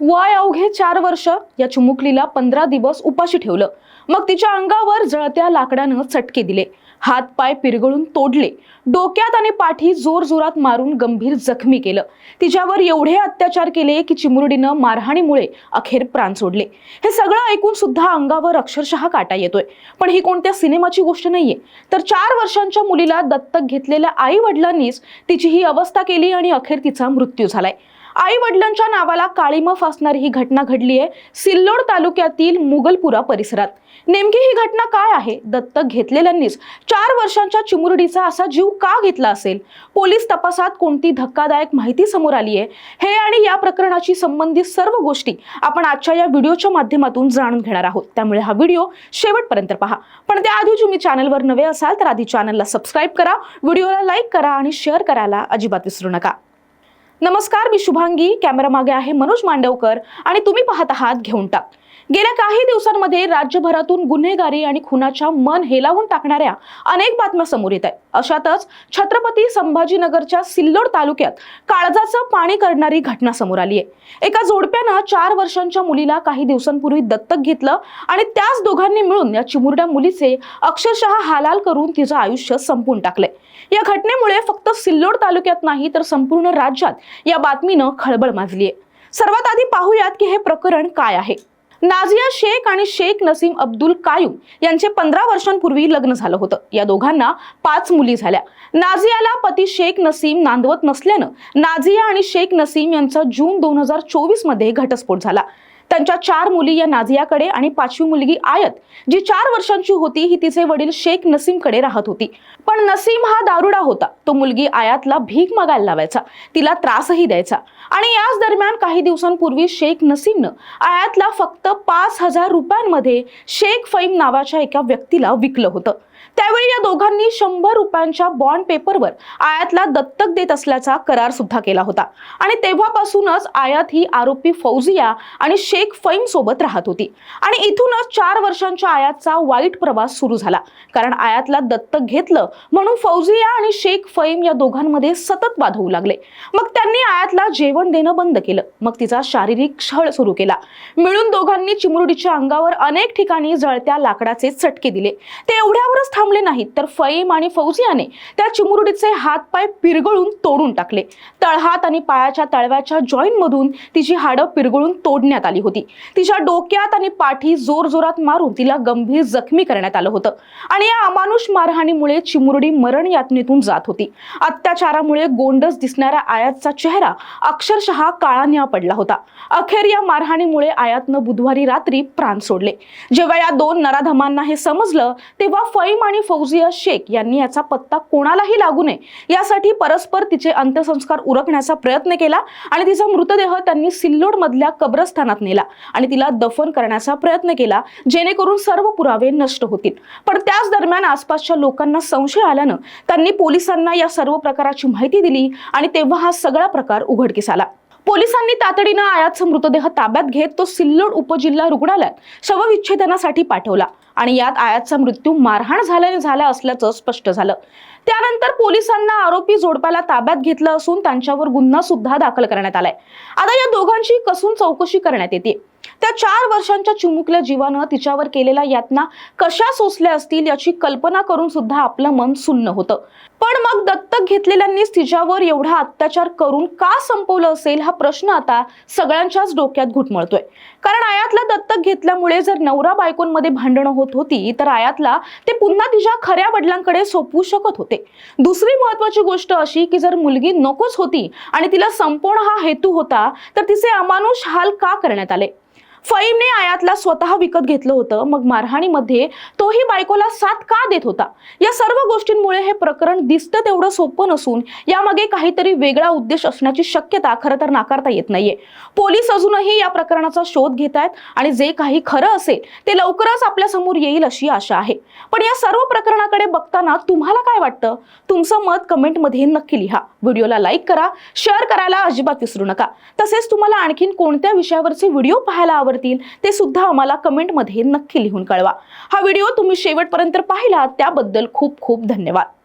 वय अवघे चार वर्ष या चिमुकलीला पंधरा दिवस उपाशी ठेवलं. मग तिच्या अंगावर जळत्या लाकडानं चटके दिले. हात पाय पिरगळून तोडले. डोक्यात आणि पाठी जोर जोरात मारून गंभीर जखमी केलं. तिच्यावर एवढे अत्याचार केले की चिमुरडीनं मारहाणीमुळे अखेर प्राण सोडले. हे सगळं ऐकून सुद्धा अंगावर अक्षरशः काटा येतोय. पण ही कोणत्या सिनेमाची गोष्ट नाहीये. तर चार वर्षांच्या मुलीला दत्तक घेतलेल्या आई वडिलांनीच तिची ही अवस्था केली आणि अखेर तिचा मृत्यू झालाय. आई वडिलांच्या नावाला काळीमा फासणारी ही घटना घडली आहे सिल्लोड तालुक्यातील मुगलपुरा परिसरात. नेमकी ही घटना काय आहे? दत्तक घेतलेल्यांनीच चार वर्षांच्या चिमुरडीचा असा जीव का घेतला असेल? पोलीस तपासात कोणती धक्कादायक माहिती समोर आली आहे? हे आणि या प्रकरणाशी संबंधित सर्व गोष्टी आपण आजच्या या व्हिडिओच्या माध्यमातून जाणून घेणार आहोत. त्यामुळे हा व्हिडिओ शेवटपर्यंत पहा. पण त्याआधी तुम्ही चॅनलवर नवे असाल तर आधी चॅनलला सबस्क्राईब करा व्हिडिओला लाईक करा आणि शेअर करायला अजिबात विसरू नका. नमस्कार मी शुभांगी. कॅमेरा मागे आहे मनोज मांडवकर आणि तुम्ही पाहत आहात घेऊन टाक. गेल्या काही दिवसांमध्ये राज्यभरातून गुन्हेगारी आणि खुनाच्या मन हेलावून टाकणाऱ्या अनेक बातम्या समोर येत आहेत. अशातच छत्रपती संभाजीनगरच्या सिल्लोड तालुक्यात काळजाचं पाणी करणारी घटना समोर आली आहे. एका जोडप्यानं चार वर्षांच्या मुलीला काही दिवसांपूर्वी दत्तक घेतलं आणि त्याच दोघांनी मिळून या चिमुरड्या मुलीचे अक्षरशः हालाल करून तिचं आयुष्य संपून टाकलंय. या घटनेमुळे फक्त सिल्लोड तालुक्यात नाही तर संपूर्ण राज्यात या बातमीनं खळबळ माजली आहे सर्वात आधी पाहूयात की हे प्रकरण काय आहे. नाझिया शेख आणि शेख नसीम अब्दुल कायूम यांचे पंधरा वर्षांपूर्वी लग्न झालं होतं. या दोघांना पाच मुली झाल्या. नाझियाला पती शेख नसीम नांदवत नसल्यानं नाझिया आणि शेख नसीम यांचा जून दोन हजार चोवीसमध्ये घटस्फोट झाला. त्यांच्या चार मुली या नाझियाकडे आणि पाचवी मुलगी आयत जी चार वर्षांची होती ही तिचे वडील शेख नसीमकडे राहत होती. पण नसीम हा दारुडा होता. तो मुलगी आयातला भीक मागायला लावायचा. तिला त्रासही द्यायचा. आणि याच दरम्यान काही दिवसांपूर्वी शेख नसीमनं आयातला फक्त पाच हजार रुपयांमध्ये शेख फैम नावाच्या एका व्यक्तीला विकलं होतं. त्यावेळी या दोघांनी शंभर रुपयांच्या बॉन्ड पेपरवर आयातला दत्तक देत असल्याचा करार सुद्धा केला होता. आणि तेव्हापासूनच आयात ही आरोपी फौजिया आणि शेख फैम सोबत राहत होती. आणि इथूनच चार वर्षांच्या आयातचा वाईट प्रवास सुरू झाला. कारण आयातला दत्तक घेतलं म्हणून फौजिया आणि शेख फैम या दोघांमध्ये सतत वाद होऊ लागले. मग त्यांनी आयातला जेवण देणं बंद केलं. मग तिचा शारीरिक छळ सुरू केला. मिळून दोघांनी चिमुरडीच्या अंगावर अनेक ठिकाणी जळत्या लाकडाचे चटके दिले. ते एवढ्यावरच थांबले नाहीत तर फईम आणि फौजियाने त्या चिमुरडीचे हातपाय पिरगळून तोडून टाकले. तळहात आणि पायाच्या तळव्याच्या जॉईंटमधून तिची हाडं पिरगळून तोडण्यात आली होती. तिच्या डोक्यात आणि पाठी जोर जोरात मारून तिला गंभीर जखमी करण्यात आलं होतं. आणि या अमानुष मारहाणीमुळे चिमुरडी मरण यातनेतून जात होती. अत्याचारामुळे गोंडस दिसणाऱ्या आयातचा चेहरा अक्षरशः काळान्या पडला होता. अखेर या मारहाणीमुळे आयातनं बुधवारी रात्री प्राण सोडले. जेव्हा या दोन नराधमांना हे समजलं तेव्हा फई फईम आणि फौजिया शेख यांनी याचा पत्ता कोणालाही लागू नये यासाठी परस्पर तिचे अंत्यसंस्कार उरकण्याचा प्रयत्न केला आणि तिचा मृतदेह त्यांनी सिल्लोड मधल्या कब्रस्थानात नेला आणि तिला दफन करण्याचा प्रयत्न केला जेणेकरून सर्व पुरावे नष्ट होतील. पण त्याच दरम्यान आसपासच्या लोकांना संशय आल्यानं त्यांनी पोलिसांना या सर्व प्रकाराची माहिती दिली आणि तेव्हा हा सगळा प्रकार उघडकीस आला. पोलिसांनी तातडीनं आयातचा मृतदेह ताब्यात घेत तो सिल्लोड उपजिल्हा रुग्णालयात शवविच्छेदनासाठी पाठवला. आणि यात आयातचा मृत्यू मारहाण झाल्याने झाला असल्याचं स्पष्ट झालं. त्यानंतर पोलिसांना आरोपी जोडप्याला ताब्यात घेतलं असून त्यांच्यावर गुन्हा सुद्धा दाखल करण्यात आलाय. आता या दोघांची कसून चौकशी करण्यात येते. त्या चार वर्षांच्या चिमुकल्या जीवानं तिच्यावर केलेल्या यातना कशा सोसल्या असतील याची कल्पना करून सुद्धा आपलं मन सुन्न होतं. पण मग दत्तक घेतलेल्यांनीच तिच्यावर एवढा अत्याचार करून का संपवलं असेल हा प्रश्न आता सगळ्यांच्याच डोक्यात घुटमळतोय. कारण आयातला दत्तक घेतल्यामुळे जर नवरा बायकोंमध्ये भांडणं होत होती तर आयातला ते पुन्हा तिच्या खऱ्या वडिलांकडे सोपवू शकत होते. दुसरी महत्वाची गोष्ट अशी की जर मुलगी नकोच होती आणि तिला संपवणं हा हेतू होता तर तिचे अमानुष हाल का करण्यात आले? फईमने आयातला स्वतः विकत घेतलं होतं. मग मारहाणीमध्ये तोही बायकोला साथ का देत होता? या सर्व गोष्टींमुळे हे प्रकरण दिसतं तेवढं सोपं नसून यामागे काहीतरी वेगळा उद्देश असण्याची शक्यता खरं तर नाकारता येत नाहीये. पोलीस अजूनही या प्रकरणाचा शोध घेत आहेत आणि जे काही खरं असेल ते लवकरच आपल्यासमोर येईल अशी आशा आहे. पण या सर्व प्रकरणाकडे बघताना तुम्हाला काय वाटतं? तुमचं मत कमेंटमध्ये नक्की लिहा. व्हिडिओला लाईक करा शेअर करायला अजिबात विसरू नका. तसेच तुम्हाला आणखीन कोणत्या विषयावरचे व्हिडिओ पाहायला आवडतील ते सुद्धा आम्हाला कमेंटमध्ये नक्की लिहून कळवा. हा व्हिडिओ तुम्ही शेवटपर्यंत पाहिला त्याबद्दल खूप खूप धन्यवाद.